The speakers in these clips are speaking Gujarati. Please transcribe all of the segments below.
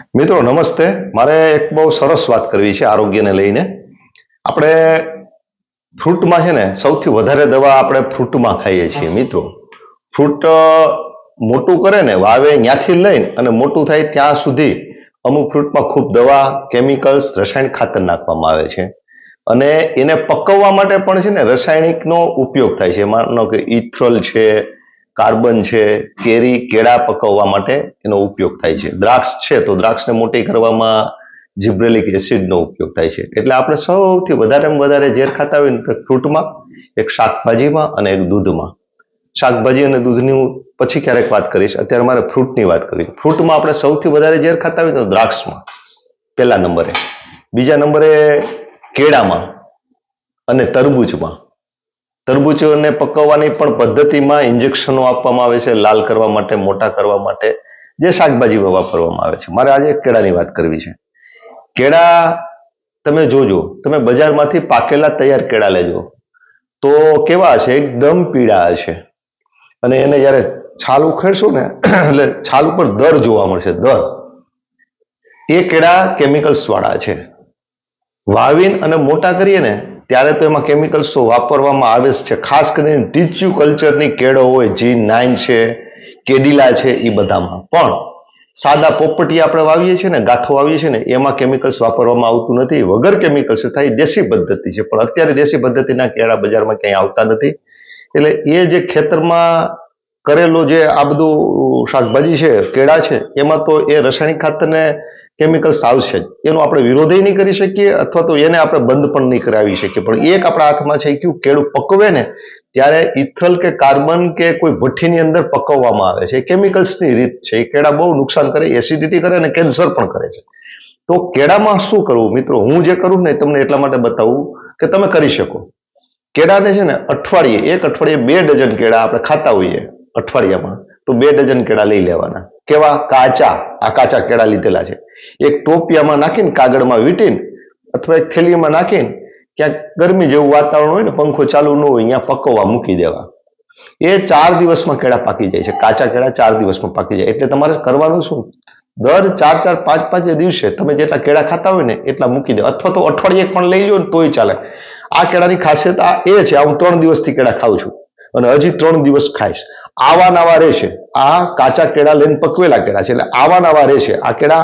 મિત્રો, નમસ્તે. મારે એક બહુ સરસ વાત કરવી છે આરોગ્યને લઈને. આપણે ફ્રૂટમાં છે ને, સૌથી વધારે દવા આપણે ફ્રૂટમાં ખાઈએ છીએ, મિત્રો. ફ્રૂટ મોટું કરે ને, વાવે ત્યાંથી લઈને અને મોટું થાય ત્યાં સુધી અમુક ફ્રૂટમાં ખૂબ દવા, કેમિકલ્સ રસાયણિક ખાતર નાખવામાં આવે છે. અને એને પકવવા માટે પણ છે ને, રસાયણિકનો ઉપયોગ થાય છે. માનો કે ઇથ્રોલ છે કાર્બન છે, કેરી, કેળા પકવવા માટે એનો ઉપયોગ થાય છે. દ્રાક્ષ છે તો દ્રાક્ષને મોટી કરવામાં જીબ્રેલિક એસિડનો ઉપયોગ થાય છે. એટલે આપણે સૌથી વધારેમાં વધારે ઝેર ખાતા હોય ને તો ફ્રૂટમાં, એક શાકભાજીમાં અને એક દૂધમાં. શાકભાજી અને દૂધની હું પછી ક્યારેક વાત કરીશ. અત્યારે મારે ફ્રૂટની વાત કરી ફ્રૂટમાં આપણે સૌથી વધારે ઝેર ખાતા હોય તો દ્રાક્ષમાં. પહેલા નંબરે. બીજા નંબરે કેળામાં અને તરબૂચમાં. તરબૂચને પકવવાની પણ પદ્ધતિમાં ઇન્જેક્શનો આપવામાં આવે છે, લાલ કરવા માટે, મોટા કરવા માટે, જે શાકભાજીમાં વાપરવામાં આવે છે. મારે આજે કેળાની વાત કરવી છે. કેળા તમે જોજો, તમે બજારમાંથી પાકેલા તૈયાર કેળા લેજો, તો કેવા હશે? એકદમ પીળા હશે. અને એને જ્યારે છાલ ઉખેડશો ને, એટલે છાલ ઉપર દર જોવા મળશે, દર. એ કેળા કેમિકલ્સવાળા છે. વાવીને અને મોટા કરીએ ને ત્યારે તો એમાં કેમિકલ્સ તો વાપરવામાં આવે જ છે. ખાસ કરીને ટીચ્યુ કલ્ચરની કેળો હોય જી નાઇન છે, કેડિલા છે એ બધામાં. પણ સાદા પોપટી આપણે વાવીએ છીએ ને, ગાંઠો વાવીએ છીએ ને, એમાં કેમિકલ્સ વાપરવામાં આવતું નથી. વગર કેમિકલ્સ થાય દેશી પદ્ધતિ છે. પણ અત્યારે દેશી પદ્ધતિના કેળા બજારમાં ક્યાંય આવતા નથી. એટલે એ જે ખેતરમાં કરેલું જે આ બધું શાકભાજી છે, કેળા છે, એમાં તો એ રાસાયણિક ખાતરને કેમિકલ્સ આવશે જ. એનો આપણે વિરોધય નહીં કરી શકીએ અથવા તો એને આપણે બંધ પણ નહીં કરાવી શકીએ. પણ એક આપણા હાથમાં છે કયું? કેળું પકવે ને, ત્યારે ઇથલ કે કાર્બન કે કોઈ ભઠ્ઠીની અંદર પકવવામાં આવે છે. કેમિકલ્સની રીત છે. એ કેળા બહુ નુકસાન કરે એસિડિટી કરે અને કેન્સર પણ કરે છે. તો કેળામાં શું કરવું? મિત્રો, હું જે કરું ને તમને એટલા માટે બતાવું કે તમે કરી શકો. કેળાને છે ને, અઠવાડિયે, એક અઠવાડિયે બે ડઝન કેળા આપણે ખાતા હોઈએ અઠવાડિયામાં. તો બે ડઝન કેળા લઈ લેવાના. કેવા? કાચા. આ કાચા કેળા લીધેલા છે. એક ટોપિયામાં નાખીને કાગળમાં વીંટીને અથવા એક થેલીમાં નાખીને ક્યાંક ગરમી જેવું વાતાવરણ હોય ને, પંખો ચાલુ ન હોય, અહીંયા પકવવા મૂકી દેવા. એ ચાર દિવસમાં કેળા પાકી જાય છે. કાચા કેળા ચાર દિવસમાં પાકી જાય. એટલે તમારે કરવાનું શું? દર ચાર ચાર, પાંચ પાંચ દિવસે તમે જેટલા કેળા ખાતા હોય ને, એટલા મૂકી દે. અથવા તો અઠવાડિયે પણ લઈ લો ને, તોય ચાલે. આ કેળાની ખાસિયત આ એ છે હું ત્રણ દિવસથી કેળા ખાઉં છું. અને હજી ત્રણ દિવસ ખાઈશ. આવા નવા રહેશે આ કાચા કેળા લઈને પકવેલા કેળા છે. એટલે આવા નવા રહેશે આ કેળા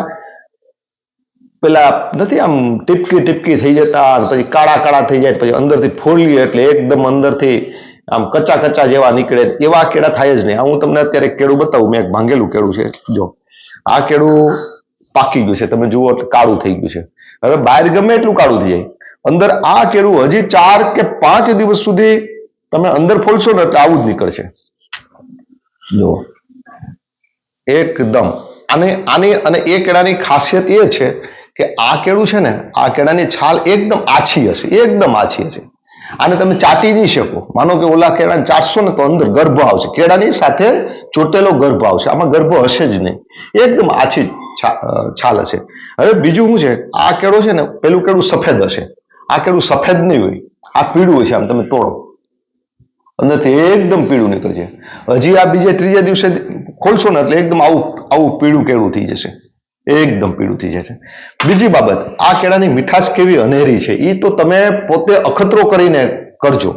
પેલા નથી આમ ટીપકી ટીપકી થઈ જતા પછી કાળા કાળા થઈ જાય, પછી અંદરથી ફોલીએ એટલે એકદમ અંદરથી આમ કચ્ચા કચ્ચા જેવા નીકળે. એવા કેળા થાય જ નહીં. હું તમને અત્યારે કેળું બતાવું. મેં એક ભાંગેલું કેળું છે. જો. આ કેળું પાકી ગયું છે. તમે જુઓ કાળું થઈ ગયું છે. હવે બહાર ગમે એટલું કાળું થઈ જાય. અંદર આ કેળું હજી ચાર કે પાંચ દિવસ સુધી તમે અંદર ફોલશો ને એટલે આવું જ નીકળશે. જો એકદમ. અને આની અને એ કેળાની ખાસિયત એ છે કે આ કેળું છે ને, આ કેળાની છાલ એકદમ આછી હશે, એકદમ આછી હશે. આને તમે ચાટી નહીં શકો. માનો કે ઓલા કેળાને ચાટશો ને તો અંદર ગર્ભ આવશે. કેળાની સાથે ચોટેલો ગર્ભ આવશે. આમાં ગર્ભ હશે જ નહીં. એકદમ આછી છા- છાલ હશે. હવે બીજું શું છે? આ કેળો છે ને, પેલું કેળું સફેદ હશે. આ કેળું સફેદ નહીં હોય. આ પીળું હશે આમ તમે તોડો. અંદરથી એકદમ પીળું નીકળશે હજી આ બીજે ત્રીજે દિવસે ખોલશો ને એટલે એકદમ આવું આવું પીળું કેળું થઈ જશે. એકદમ પીળું થઈ જશે. બીજી બાબત, આ કેળાની મીઠાશ કેવી અનેરી છે એ તો તમે પોતે અખતરો કરીને કરજો.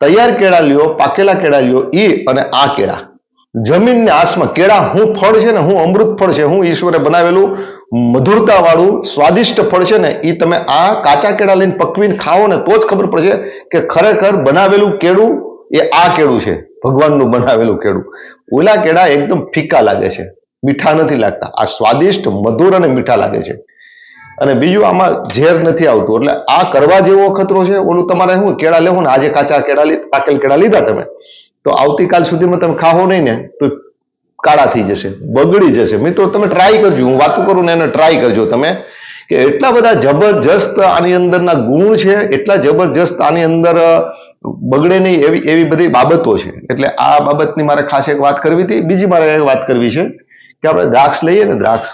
તૈયાર કેળા લ્યો પાકેલા કેળા લ્યો એ અને આ કેળા. જમીનને આસમાં, કેળા હું ફળ છે ને, હું અમૃત ફળ છે, હું ઈશ્વરે બનાવેલું મધુરતા વાળું સ્વાદિષ્ટ ફળ છે ને એ તમે આ કાચા કેળા લઈને પકવીને ખાઓ ને, તો જ ખબર પડશે કે ખરેખર બનાવેલું કેળું એ આ કેળું છે, ભગવાનનું બનાવેલું કેળું. ઓલા કેળા એકદમ ફીકા લાગે છે, મીઠા નથી લાગતા. આ સ્વાદિષ્ટ, મધુર અને મીઠા લાગે છે. અને બીજું આમાં ઝેર નથી આવતું. એટલે આ કરવા જેવો ખતરો છે, ઓલું તમારે શું, કેળા લેવું ને? આજે કાચા કેળા પાકેલ કેળા લીધા તમે. તો આવતીકાલ સુધીમાં તમે ખાઓ નહીં ને, તો કાળા થઈ જશે, બગડી જશે. મિત્રો, તમે ટ્રાય કરજો. હું વાતો કરું ને એને ટ્રાય કરજો તમે. કે એટલા બધા જબરજસ્ત આની અંદરના ગુણ છે, એટલા જબરજસ્ત આની અંદર બગડે નહીં એવી એવી બધી બાબતો છે. એટલે આ બાબતની મારે ખાસ એક વાત કરવી હતી. બીજી મારે એક વાત કરવી છે કે આપણે દ્રાક્ષ લઈએ ને, દ્રાક્ષ,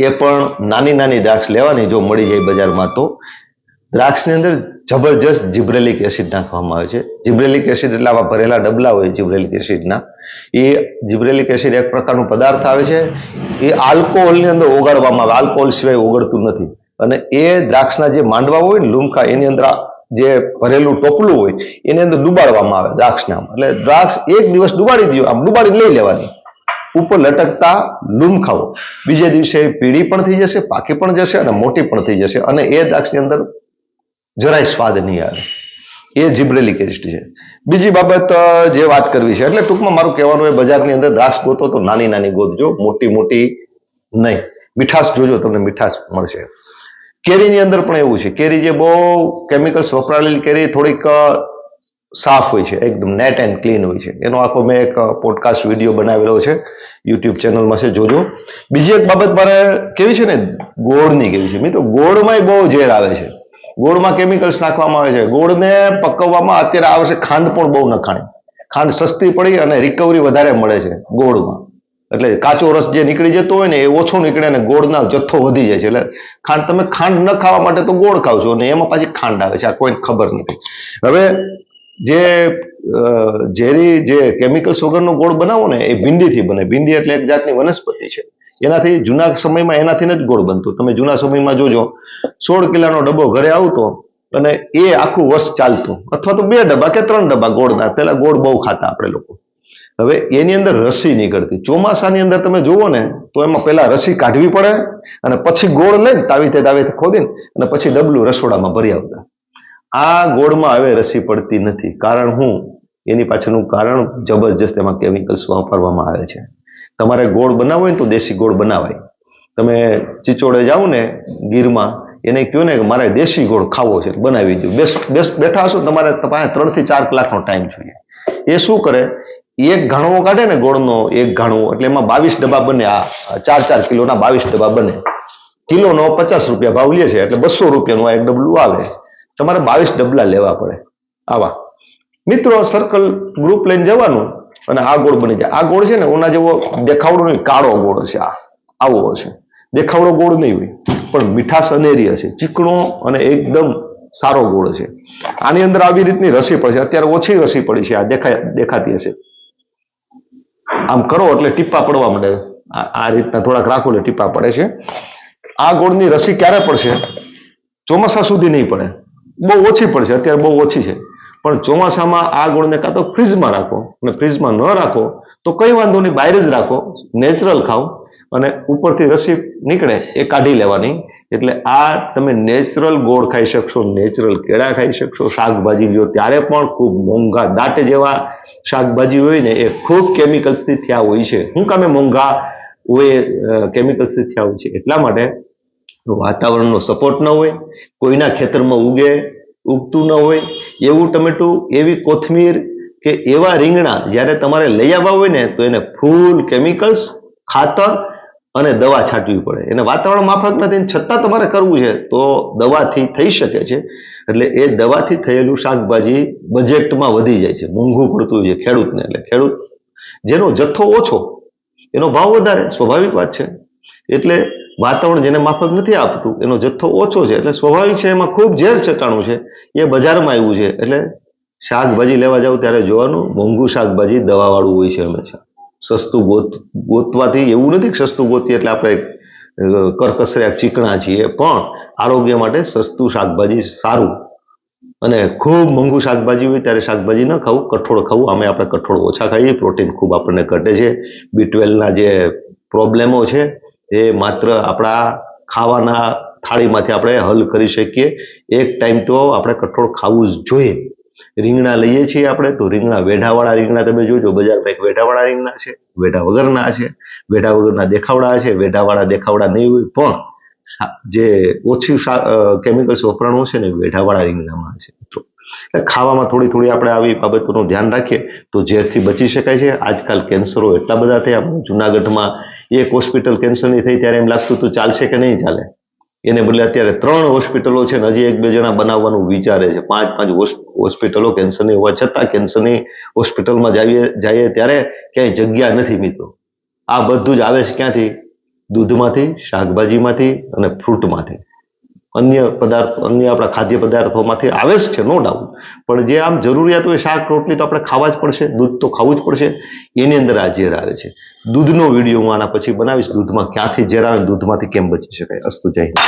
એ પણ નાની નાની દ્રાક્ષ લેવાની જો મળી જાય બજારમાં તો. દ્રાક્ષની અંદર જબરજસ્ત જિબ્રેલિક એસિડ નાખવામાં આવે છે. જિબ્રેલિક એસિડ એટલે આવા ભરેલા ડબલા હોય જિબ્રેલિક એસિડના. એ જિબ્રેલિક એસિડ એક પ્રકારનું પદાર્થ આવે છે. એ આલ્કોહોલની અંદર ઓગાળવામાં આવે. આલ્કોહોલ સિવાય ઓગળતું નથી. અને એ દ્રાક્ષના જે માંડવા હોય ને લૂમખા એની અંદર જે ભરેલું ટોપલું હોય, એની અંદર ડુબાડવામાં આવે દ્રાક્ષને આમ. એટલે દ્રાક્ષ એક દિવસ ડુબાડી દો, આમ ડુબાડી લઈ લેવાની. ઉપર લટકતા લૂમ ખાવો. બીજે દિવસે પીળી પણ થઈ જશે, પાકી પણ જશે અને મોટી પણ થઈ જશે અને એ દ્રાક્ષની અંદર જરાય સ્વાદ નહીં આવે. એ જીબ્રેલિક એસિડ છે. બીજી બાબત જે વાત કરવી છે, એટલે ટૂંકમાં મારું કહેવાનું એ બજારની અંદર દ્રાક્ષ ગોતો તો નાની નાની ગોતજો, મોટી મોટી નહીં. મીઠાશ જોજો, તમને મીઠાશ મળશે. કેરીની અંદર પણ એવું છે. કેરી જે બહુ કેમિકલ્સ વપરાયેલી કેરી થોડીક સાફ હોય છે, એકદમ નેટ એન્ડ ક્લીન હોય છે. એનો આખો મેં એક પોડકાસ્ટ વીડિયો બનાવેલો છે. યુટ્યુબ ચેનલમાં છે, જોજો. બીજી એક બાબત મારે કેવી છે ને? ગોળની કેવી છે? મિત્રો ગોળમાંય બહુ ઝેર આવે છે. ગોળમાં કેમિકલ્સ નાખવામાં આવે છે. ગોળને પકવવામાં અત્યારે આવે છે, ખાંડ પણ બહુ નખાણી. ખાંડ સસ્તી પડી અને રિકવરી વધારે મળે છે ગોળમાં. એટલે કાચો રસ જે નીકળી જતો હોય ને એ ઓછો નીકળે અને ગોળના જથ્થો વધી જાય છે. એટલે ખાંડ તમે ખાંડ ન ખાવા માટે તો ગોળ ખાવ છો અને એમાં પાછી ખાંડ આવે છે. આ કોઈને ખબર નથી. હવે જે ઝેરી જે કેમિકલ્સ વગરનો ગોળ બનાવો ને એ ભીંડીથી બને. ભીંડી એટલે એક જાતની વનસ્પતિ છે. એનાથી જૂના સમયમાં એનાથી જ ગોળ બનતો. તમે જૂના સમયમાં જોજો, સોળ કિલાનો ડબ્બો ઘરે આવતો અને એ આખું વર્ષ ચાલતું. અથવા તો બે ડબ્બા કે ત્રણ ડબ્બા ગોળના. પેલા ગોળ બહુ ખાતા આપણે લોકો. હવે એની અંદર રસી નીકળતી ચોમાસાની અંદર તમે જુઓ ને, તો એમાં પેલા રસી કાઢવી પડે અને પછી ગોળ લઈને તાવીતે તાવીતે ખોદીને અને પછી ડબલું રસોડામાં ભરી આવતા. આ ગોળમાં હવે રસી પડતી નથી. કારણ હું? એની પાછળનું કારણ જબરજસ્ત એમાં કેમિકલ્સ વાપરવામાં આવે છે. તમારે ગોળ બનાવવો હોય તો દેશી ગોળ બનાવાય. તમે ચિચોડે જાઓ ને ગીરમાં, એને કહો ને કે મારે દેશી ગોળ ખાવો છે, બનાવી દો બેસ બેસ બેઠા હશો તમારે પાસે ત્રણથી ચાર કલાકનો ટાઈમ જોઈએ. એ શું કરે? એક ઘાણવો કાઢે ને ગોળનો એક ઘાણવો, એટલે એમાં બાવીસ ડબ્બા બને, આ ચાર ચાર કિલોના બાવીસ ડબ્બા બને. કિલોનો પચાસ રૂપિયા ભાવ લે છે, એટલે બસો રૂપિયાનું આ એક ડબલું આવે. તમારે બાવીસ ડબલા લેવા પડે. આવા. મિત્રો સર્કલ ગ્રુપ લઈને જવાનું અને આ ગોળ બની જાય. આ ગોળ છે ને, ઓના જેવો દેખાવડો નહીં, કાળો ગોળ છે આ. આવો હશે. દેખાવડો ગોળ નહીં હોય, પણ મીઠાશ અનેરી હશે ચીકણો અને એકદમ સારો ગોળ છે. આની અંદર આવી રીતની રસી પડશે અત્યારે ઓછી રસી પડી છે, આ દેખાય, દેખાતી હશે. આમ કરો એટલે ટીપા પડવા માંડે. આ રીતના થોડાક રાખો એટલે ટીપા પડે છે. આ ગોળની રસી ક્યારે પડશે? ચોમાસા સુધી નહીં પડે. બહુ ઓછી પડશે, અત્યારે બહુ ઓછી છે. પણ ચોમાસામાં આ ગોળને કાં તો ફ્રીજમાં રાખો અને ફ્રીજમાં ન રાખો તો કઈ વાંધો નહીં, બહાર જ રાખો, નેચરલ ખાઓ અને ઉપરથી રસી નીકળે, એ કાઢી લેવાની. એટલે આ તમે નેચરલ ગોળ ખાઈ શકશો નેચરલ કેળા ખાઈ શકશો, શાકભાજી લ્યો. ત્યારે પણ ખૂબ મોંઘા દાટ જેવા શાકભાજી હોય ને, એ ખૂબ કેમિકલ્સથી થયા હોય છે. શું કામે મોંઘા હોય કેમિકલ્સથી થયા હોય છે. એટલા માટે વાતાવરણનો સપોર્ટ ન હોય, કોઈના ખેતરમાં ઉગે, ઉગતું ન હોય, એવું ટમેટું, એવી કોથમીર કે એવા રીંગણા જ્યારે તમારે લઈ આવવા હોય ને, તો એને ફૂલ કેમિકલ્સ ખાતર અને દવા છાંટવી પડે. એને વાતાવરણ માફક નથી છતાં તમારે કરવું છે, તો દવાથી થઈ શકે છે. એટલે એ દવાથી થયેલું શાકભાજી બજેટમાં વધી જાય છે. મોંઘું પડતું હોય છે, ખેડૂતને એટલે ખેડૂત, જેનો જથ્થો ઓછો, એનો ભાવ વધારે, સ્વાભાવિક વાત છે. એટલે વાતાવરણ જેને માફક નથી આપતું, એનો જથ્થો ઓછો છે, એટલે સ્વાભાવિક છે, એમાં ખૂબ ઝેર ચકાણું છે. એ બજારમાં આવ્યું છે, એટલે શાકભાજી લેવા જાવ ત્યારે જોવાનું, મોંઘું શાકભાજી દવાવાળું હોય છે હંમેશા. સસ્તું ગોત, ગોતવાથી એવું નથી કે સસ્તું ગોતીએ એટલે આપણે કરકસર્યા ચીકણા છીએ, પણ આરોગ્ય માટે સસ્તું શાકભાજી સારું. અને ખૂબ મોંઘું શાકભાજી હોય ત્યારે શાકભાજી ન ખાવું, કઠોળ ખાવું. અમે આપણે કઠોળ ઓછા ખાઈએ, પ્રોટીન ખૂબ આપણને ઘટે છે. બી ટ્વેલ્વના જે પ્રોબ્લેમો છે, એ માત્ર આપણા ખાવાના થાળીમાંથી આપણે હલ કરી શકીએ. એક ટાઈમ તો આપણે કઠોળ ખાવું જ જોઈએ. રીંગણા લઈએ છીએ આપણે, તો રીંગણા વેઢાવાળા રીંગણા તમે જોજો, બજારમાં એક વેઢાવાળા રીંગણા છે, વેઢા વગરના છે, વેઢા વગરના દેખાવડા છે, વેઢાવાળા દેખાવડા નહીં હોય, પણ જે ઓછી કેમિકલ્સ વપરાણું છે ને વેઢાવાળા રીંગણામાં છે. ખાવામાં થોડી થોડી આપણે આવી બાબતોનું ધ્યાન રાખીએ, તો ઝેરથી બચી શકાય છે. આજકાલ કેન્સરો એટલા બધા થયા, જુનાગઢમાં એક હોસ્પિટલ કેન્સરની થઈ ત્યારે એમ લાગતું હતું, ચાલશે કે નહીં ચાલે? એને બદલે અત્યારે ત્રણ હોસ્પિટલો છે ને હજી એક બે જણા બનાવવાનું વિચારે છે. પાંચ પાંચ હોસ- હોસ્પિટલો કેન્સરની હોવા છતાં કેન્સરની હોસ્પિટલમાં જઈએ જઈએ ત્યારે ક્યાંય જગ્યા નથી મિત્રો. આ બધું જ આવે છે ક્યાંથી? દૂધમાંથી, શાકભાજીમાંથી અને ફ્રૂટમાંથી અન્ય પદાર્થ, અન્ય આપણા ખાદ્ય પદાર્થોમાંથી આવે જ છે નો ડાઉટ પણ જે આમ જરૂરિયાત હોય શાક, રોટલી તો આપણે ખાવા જ પડશે, દૂધ તો ખાવું જ પડશે. એની અંદર આ ઝેર આવે છે. દૂધનો વીડિયો હું આના પછી બનાવીશ. દૂધમાં ક્યાંથી ઝેર આવે દૂધમાંથી કેમ બચી શકાય? અસ્તુ જય હિન્દ.